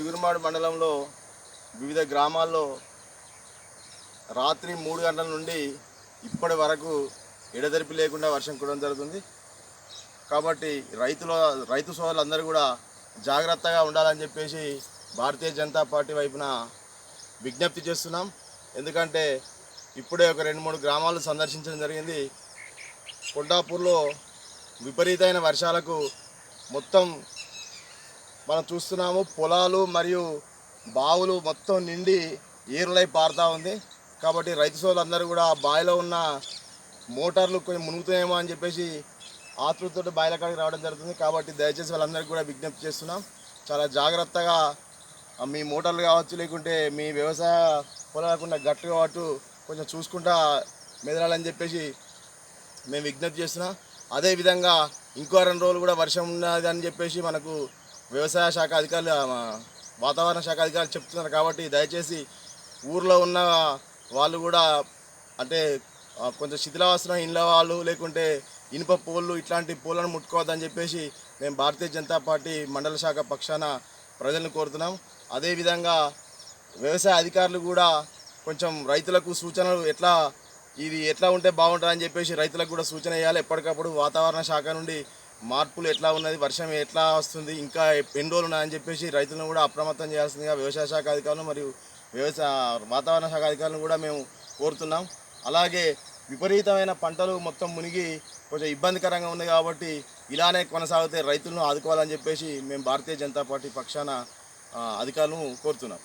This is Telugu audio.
చిగురుమాడు మండలంలో వివిధ గ్రామాల్లో రాత్రి మూడు గంటల నుండి ఇప్పటి వరకు ఎడతెరిపి లేకుండా వర్షం కురవడం జరుగుతుంది. కాబట్టి రైతుల రైతు సోదరులందరూ కూడా జాగ్రత్తగా ఉండాలని చెప్పేసి భారతీయ జనతా పార్టీ వైపున విజ్ఞప్తి చేస్తున్నాం. ఎందుకంటే ఇప్పుడే ఒక రెండు మూడు గ్రామాలు సందర్శించడం జరిగింది. కొండాపూర్లో విపరీతమైన వర్షాలకు మొత్తం మనం చూస్తున్నాము పొలాలు మరియు బావులు మొత్తం నిండి ఏరులై పారుతూ ఉంది. కాబట్టి రైతు సోదరులందరూ కూడా బావిలో ఉన్న మోటార్లు కొన్ని మునుగుతాయేమో అని చెప్పేసి ఆతృతతో బావిల కాడికి రావడం జరుగుతుంది. కాబట్టి దయచేసి వాళ్ళందరికీ కూడా విజ్ఞప్తి చేస్తున్నాం. చాలా జాగ్రత్తగా మీ మోటార్లు కావచ్చు లేకుంటే మీ వ్యవసాయ పొలాలకుండా గట్టు కావచ్చు కొంచెం చూసుకుంటా మెదలాలని చెప్పేసి మేము విజ్ఞప్తి చేస్తున్నాం. అదేవిధంగా ఇంకో రెండు రోజులు కూడా వర్షం ఉన్నది అని చెప్పేసి మనకు వ్యవసాయ శాఖ అధికారులు వాతావరణ శాఖ అధికారులు చెప్తున్నారు కాబట్టి దయచేసి ఊర్లో ఉన్న వాళ్ళు కూడా అంటే కొంచెం శిథిలావసరం ఇండ్ల వాళ్ళు లేకుంటే ఇనుప పోళ్ళు ఇట్లాంటి పూలను ముట్టుకోవద్దని చెప్పేసి మేము భారతీయ జనతా పార్టీ మండల శాఖ పక్షాన ప్రజలను కోరుతున్నాం. అదేవిధంగా వ్యవసాయ అధికారులు కూడా కొంచెం రైతులకు సూచనలు ఎట్లా ఇది ఎట్లా ఉంటే బాగుంటుందని చెప్పేసి రైతులకు కూడా సూచన ఇవ్వాలి ఎప్పటికప్పుడు వాతావరణ శాఖ నుండి మార్పులు ఎట్లా ఉన్నది వర్షం ఎట్లా వస్తుంది ఇంకా ఎన్ని రోజులు ఉన్నాయని చెప్పేసి రైతులను కూడా అప్రమత్తం చేయాల్సిందిగా వ్యవసాయ శాఖ అధికారులు మరియు వ్యవసాయ వాతావరణ శాఖ అధికారులను కూడా మేము కోరుతున్నాం. అలాగే విపరీతమైన పంటలు మొత్తం మునిగి కొంచెం ఇబ్బందికరంగా ఉంది కాబట్టి ఇలానే కొనసాగితే రైతులను ఆదుకోవాలని చెప్పేసి మేము భారతీయ జనతా పార్టీ పక్షాన అధికారులను కోరుతున్నాం.